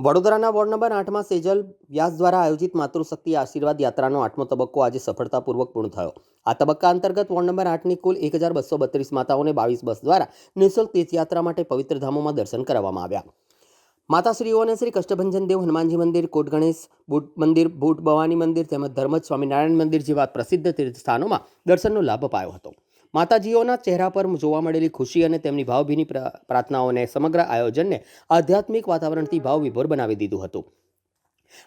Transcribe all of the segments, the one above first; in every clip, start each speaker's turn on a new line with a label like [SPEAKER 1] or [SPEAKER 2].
[SPEAKER 1] વડોદરાના ward number આઠમાં સેજલ વ્યાસ દ્વારા આયોજિત માતૃશક્તિ આશીર્વાદ યાત્રાનો આઠમો તબક્કો આજે સફળતાપૂર્વક પૂર્ણ થયો. આ તબક્કા અંતર્ગત વોર્ડ નંબર આઠની કુલ એક હજાર બસો બત્રીસ માતાઓને બાવીસ બસ દ્વારા નિઃશુલ્ક તીર્થયાત્રા માટે પવિત્ર ધામોમાં દર્શન કરાવવામાં આવ્યા. માતાશ્રીઓને શ્રી કષ્ટભંજન દેવ હનુમાનજી મંદિર, કોટ ગણેશ બુટ મંદિર ભૂટ ભવાની મંદિર તેમજ ધર્મજ સ્વામિનારાયણ મંદિર જેવા પ્રસિદ્ધ તીર્થ સ્થાનોમાં દર્શનનો લાભ અપાયો હતો. માતાજીઓના ચહેરા પર જોવા મળેલી ખુશી અને તેમની ભાવભીની પ્રાર્થનાઓને સમગ્ર આયોજનને આધ્યાત્મિક વાતાવરણથી ભાવ વિભોર બનાવી દીધું હતું.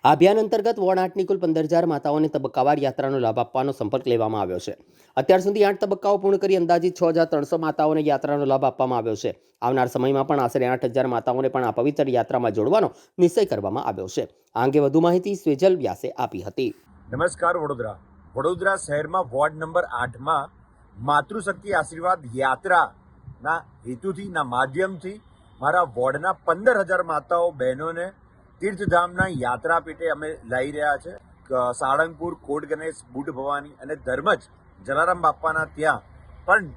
[SPEAKER 1] આ અભિયાન અંતર્ગત વોર્ડ કુલ પંદર હજાર માતાઓને તબક્કાવાર યાત્રાનો લાભ આપવાનો સંપર્ક લેવામાં આવ્યો છે. અત્યાર સુધી આઠ તબક્કાઓ પૂર્ણ કરી અંદાજિત છ હજાર ત્રણસો માતાઓને યાત્રાનો લાભ આપવામાં આવ્યો છે. આવનાર સમયમાં પણ આશરે આઠ હજાર માતાઓને પણ આ પવિત્ર યાત્રામાં જોડવાનો નિશ્ચય કરવામાં આવ્યો છે. આ અંગે વધુ માહિતી સ્વેજલ વ્યાસે આપી હતી.
[SPEAKER 2] નમસ્કાર વડોદરા. વડોદરા શહેરમાં વોર્ડ નંબર આઠમાં માતૃશક્તિ આશીર્વાદ યાત્રાના હેતુથી, ના માધ્યમથી મારા વોર્ડના પંદર હજાર માતાઓ, બહેનોને તીર્થધામના યાત્રા પેટે અમે લઈ રહ્યા છે. સાળંગપુર, કોટ ગણેશ બુટ ભવાની અને ધર્મજ જલારામ બાપાના ત્યાં પણ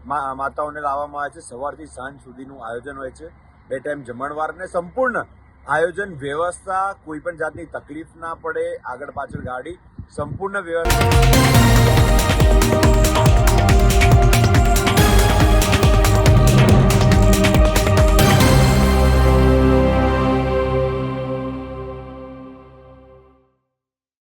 [SPEAKER 2] માતાઓને લાવવામાં આવે છે. સવારથી સાંજ સુધીનું આયોજન હોય છે. બે ટાઈમ જમણવાર ને સંપૂર્ણ આયોજન, વ્યવસ્થા, કોઈ પણ જાતની તકલીફ ના પડે, આગળ પાછળ ગાડી, સંપૂર્ણ વ્યવસ્થા